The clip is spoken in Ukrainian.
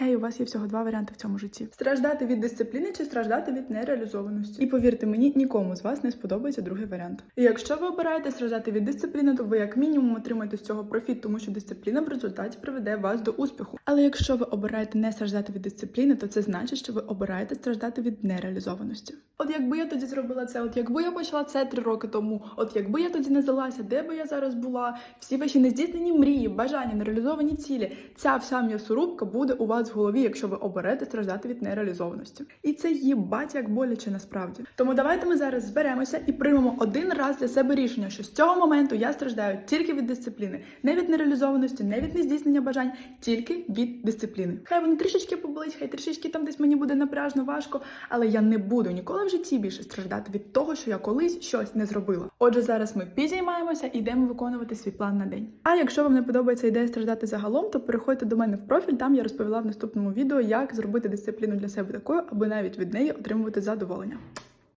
Гей, у вас є всього два варіанти в цьому житті: страждати від дисципліни чи страждати від нереалізованості. І повірте мені, нікому з вас не сподобається другий варіант. І якщо ви обираєте страждати від дисципліни, то ви як мінімум отримаєте з цього профіт, тому що дисципліна в результаті приведе вас до успіху. Але якщо ви обираєте не страждати від дисципліни, то це значить, що ви обираєте страждати від нереалізованості. От якби я тоді зробила це, от якби я почала це три роки тому, от якби я тоді не здалася, де би я зараз була, всі ваші нездійснені мрії, бажання, нереалізовані цілі, ця вся м'ясорубка буде у вас в голові, якщо ви оберете страждати від нереалізованості. І це їбать як боляче насправді. Тому давайте ми зараз зберемося і приймемо один раз для себе рішення, що з цього моменту я страждаю тільки від дисципліни, не від нереалізованості, не від нездійснення бажань, тільки від дисципліни. Хай воно трішечки поболить, хай трішечки там десь мені буде напряжно, важко, але я не буду ніколи в житті більше страждати від того, що я колись щось не зробила. Отже, зараз ми підіймаємося і йдемо виконувати свій план на день. А якщо вам не подобається ідея страждати загалом, то переходьте до мене в профіль. Там я розповіла в наступному відео, як зробити дисципліну для себе такою, аби навіть від неї отримувати задоволення.